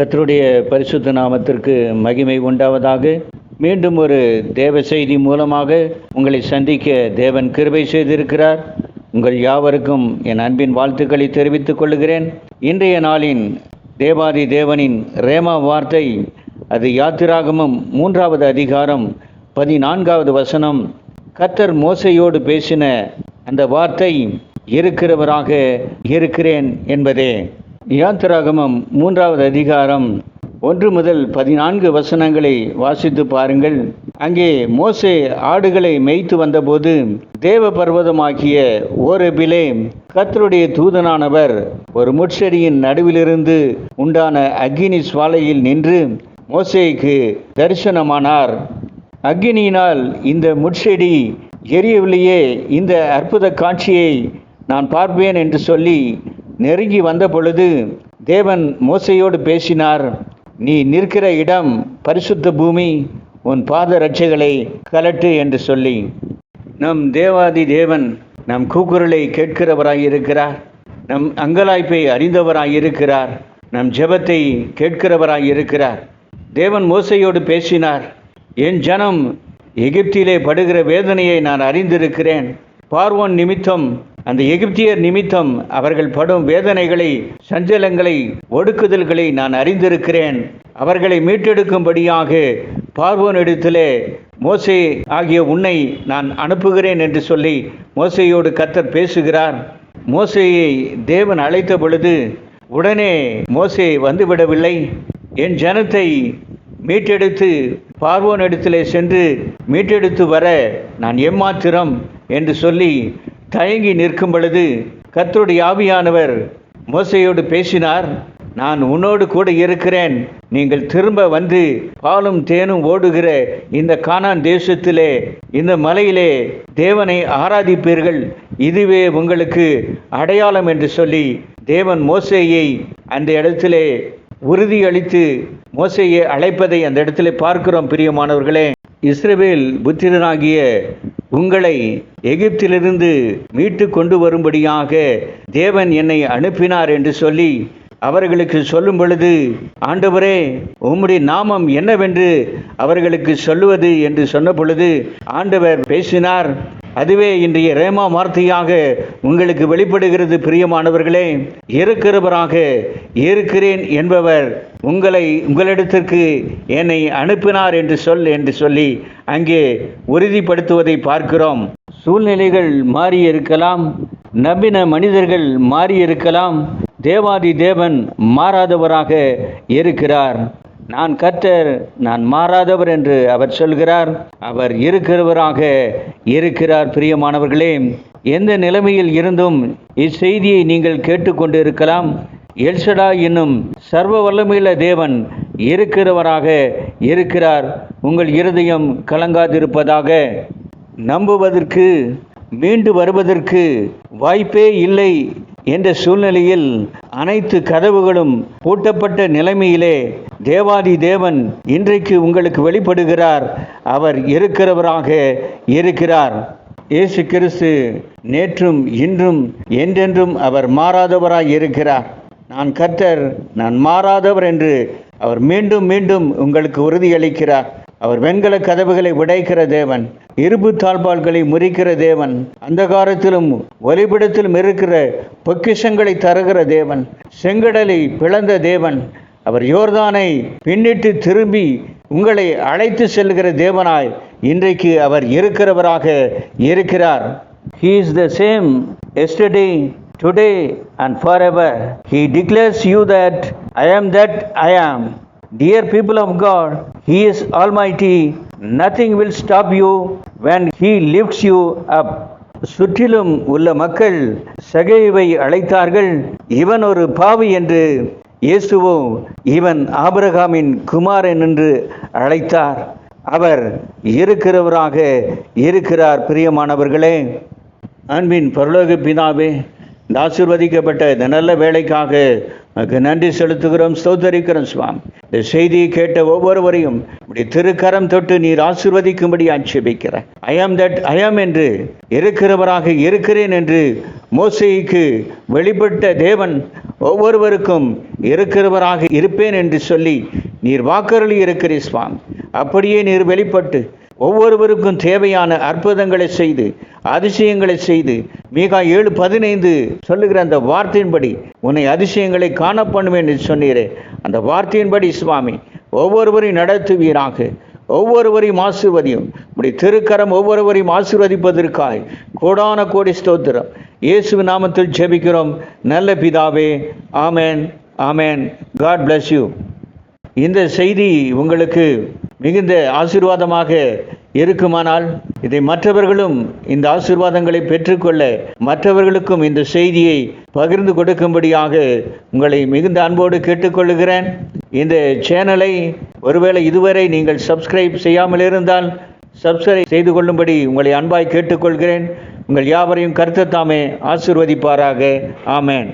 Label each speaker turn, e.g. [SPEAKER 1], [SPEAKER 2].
[SPEAKER 1] கத்தருடைய பரிசுத்த நாமத்திற்கு மகிமை உண்டாவதாக. மீண்டும் ஒரு தேவ செய்தி மூலமாக உங்களை சந்திக்க தேவன் கிருபை செய்திருக்கிறார். உங்கள் யாவருக்கும் என் அன்பின் வாழ்த்துக்களை தெரிவித்துக் கொள்கிறேன். இன்றைய நாளின் தேவாதி தேவனின் ரேமா வார்த்தை அது யாத்திராகமும் மூன்றாவது அதிகாரம் பதினான்காவது வசனம். கத்தர் மோசையோடு பேசின அந்த வார்த்தை இருக்கிறவராக இருக்கிறேன் என்பதே. யாத்திராகமம் மூன்றாவது அதிகாரம் ஒன்று முதல் பதினான்கு வசனங்களை வாசித்து பாருங்கள். அங்கே மோசே ஆடுகளை மேய்த்து வந்தபோது தேவ பர்வதமாகிய ஓரபிலே கத்தருடைய தூதனானவர் ஒரு முட்செடியின் நடுவிலிருந்து உண்டான அக்கினி சுவாலையில் நின்று மோசேக்கு தரிசனமானார். அக்கினியினால் இந்த முட்செடி எரியவில்லையே இந்த அற்புத காட்சியை நான் பார்ப்பேன் என்று சொல்லி நெருங்கி வந்த பொழுது தேவன் மோசையோடு பேசினார் நீ நிற்கிற இடம் பரிசுத்த பூமி உன் பாத ரட்சைகளை கலட்டு என்று சொல்லி. நம் தேவாதி தேவன் நம் கூக்குரலை கேட்கிறவராய் இருக்கிறார் நம் அங்கலாய்ப்பை அறிந்தவராய் இருக்கிறார் நம் ஜெபத்தை கேட்கிறவராய் இருக்கிறார் தேவன் மோசையோடு பேசினார் என் ஜனம் எகிப்திலே படுகிற வேதனையை நான் அறிந்திருக்கிறேன். பார்வோன் நிமித்தம் அந்த எகிப்தியர் நிமித்தம் அவர்கள் படும் வேதனைகளை சஞ்சலங்களை ஒடுக்குதல்களை நான் அறிந்திருக்கிறேன். அவர்களை மீட்டெடுக்கும்படியாக பார்வோனிடத்திலே மோசே ஆகிய உன்னை நான் அனுப்புகிறேன் என்று சொல்லி மோசையோடு கத்தர் பேசுகிறார். மோசையை தேவன் அழைத்த பொழுது உடனே மோசே வந்துவிடவில்லை. என் ஜனத்தை மீட்டெடுத்து பார்வோனிடத்திலே சென்று மீட்டெடுத்து வர நான் எம்மாத்திரம்? என்று சொல்லி தயங்கி நிற்கும் பொழுது கத்தருடைய ஆவியானவர் மோசையோடு பேசினார் நான் உன்னோடு கூட இருக்கிறேன். நீங்கள் திரும்ப வந்து பாலும் தேனும் ஓடுகிற இந்த கானான் தேசத்திலே இந்த மலையிலே தேவனை ஆராதிப்பீர்கள். இதுவே உங்களுக்கு அடையாளம் என்று சொல்லி தேவன் மோசையை அந்த இடத்திலே உறுதியளித்து மோசையை அழைப்பதை அந்த இடத்திலே பார்க்கிறோம் பிரியமானவர்களே. இஸ்ரேவேல் புத்திரனாகிய உங்களை எகிப்திலிருந்து மீட்டு கொண்டு வரும்படியாக தேவன் என்னை அனுப்பினார் என்று சொல்லி அவர்களுக்கு சொல்லும் பொழுது ஆண்டவரே உம்முடைய நாமம் என்னவென்று அவர்களுக்கு சொல்லுவது? என்று சொன்ன பொழுது ஆண்டவர் பேசினார் அதுவே இன்றைய ரேமா வார்த்தையாக உங்களுக்கு வெளிப்படுகிறது பிரியமானவர்களே. இருக்கிறவராக இருக்கிறேன் என்பவர் உங்களை உங்களிடத்திற்கு என்னை அனுப்பினார் என்று சொல் என்று சொல்லி அங்கே உறுதிப்படுத்துவதை பார்க்கிறோம். சூழ்நிலைகள் மாறி இருக்கலாம் நம்பின மனிதர்கள் மாறி இருக்கலாம் தேவாதி தேவன் மாறாதவராக இருக்கிறார். நான் கர்த்தர் நான் மாறாதவர் என்று அவர் சொல்கிறார். அவர் இருக்கிறவராக இருக்கிறார் பிரியமானவர்களே. எந்த நிலைமையில் இருந்தும் இச்செய்தியை நீங்கள் கேட்டுக்கொண்டு இருக்கலாம் எல்சடா என்னும் சர்வ வல்லமையுள்ள தேவன் இருக்கிறவராக இருக்கிறார். உங்கள் இருதயம் கலங்காதிருப்பதாக. நம்புவதற்கு மீண்டு வருவதற்கு வாய்ப்பே இல்லை என்ற சூழ்நிலையில் அனைத்து கதவுகளும் பூட்டப்பட்ட நிலைமையிலே தேவாதி தேவன் இன்றைக்கு உங்களுக்கு வெளிப்படுகிறார். அவர் இருக்கிறவராக இருக்கிறார். இயேசு கிறிஸ்து நேற்றும் இன்றும் என்றென்றும் அவர் மாறாதவராய் இருக்கிறார். நான் கர்த்தர் நான் மாறாதவர் என்று அவர் மீண்டும் மீண்டும் உங்களுக்கு உறுதியளிக்கிறார். அவர் வெண்கல கதவுகளை உடைக்கிற தேவன் இரும்பு தாழ்பால்களை முறிக்கிற தேவன் அந்த காலத்திலும் ஒலிபிடத்திலும் இருக்கிற பொக்கிஷங்களை தருகிற தேவன் செங்கடலை பிளந்த தேவன் அவர் யோர்தானை பின்னிட்டு திரும்பி உங்களை அழைத்து செல்கிற தேவனாய் இன்றைக்கு அவர் இருக்கிறவராக இருக்கிறார் he is the same yesterday today and forever he declares you that I am that I am dear people of God he is almighty nothing will stop you when he lifts you up சுற்றிலும் உள்ள மக்கள் சகைவை அழைத்தார்கள் இவன் ஒரு பாவி என்று இயேசுவோ இவன் ஆபிரகாமின் குமாரன் என்று அழைத்தார். அவர் இருக்கிறவராக இருக்கிறார் பிரியமானவர்களே. அன்பின் பரலோக பிதாவே இந்த ஆசிர்வதிக்கப்பட்ட இந்த நல்ல வேலைக்காக நன்றி செலுத்துகிறோம் ஸ்தோத்தரிக்கிறோம் சுவாமி. இந்த செய்தியை கேட்ட ஒவ்வொருவரையும் இப்படி திருக்கரம் தொட்டு நீர் ஆசிர்வதிக்கும்படி ஆட்சேபிக்கிறேன். ஐயாம் தட் ஐயாம் என்று இருக்கிறவராக இருக்கிறேன் என்று மோசைக்கு வெளிப்பட்ட தேவன் ஒவ்வொருவருக்கும் இருக்கிறவராக இருப்பேன் என்று சொல்லி நீர் வாக்கருளி இருக்கிறீர் சுவாமி. அப்படியே நீர் வெளிப்பட்டு ஒவ்வொருவருக்கும் தேவையான அற்புதங்களை செய்து அதிசயங்களை செய்து மீகா ஏழு பதினைந்து சொல்லுகிற அந்த வார்த்தையின்படி உன்னை அதிசயங்களை காண பண்ணுவேன் என்று சொன்னீரே. அந்த வார்த்தையின்படி சுவாமி ஒவ்வொருவரையும் நடத்துவீராக. ஒவ்வொருவரையும் ஆசிர்வதியும். உடைய திருக்கரம் ஒவ்வொருவரையும் ஆசிர்வதிப்பதற்காய். கோடான கோடி ஸ்தோத்திரம். இயேசு நாமத்தில் ஜெபிக்கிறோம். நல்ல பிதாவே ஆமேன் ஆமேன். காட் பிளஸ் யூ இந்த செய்தி உங்களுக்கு மிகுந்த ஆசீர்வாதமாக இருக்குமானால் இதை மற்றவர்களும் இந்த ஆசீர்வாதங்களை பெற்றுக்கொள்ள மற்றவர்களுக்கும் இந்த செய்தியை பகிர்ந்து கொடுக்கும்படியாக உங்களை மிகுந்த அன்போடு கேட்டுக்கொள்கிறேன். இந்த சேனலை ஒருவேளை இதுவரை நீங்கள் சப்ஸ்கிரைப் செய்யாமல் இருந்தால் சப்ஸ்கிரைப் செய்து கொள்ளும்படி உங்களை அன்பாய் கேட்டுக்கொள்கிறேன். உங்கள் யாவரையும் கருத்தத்தாமே ஆசிர்வதிப்பாராக. ஆமேன்.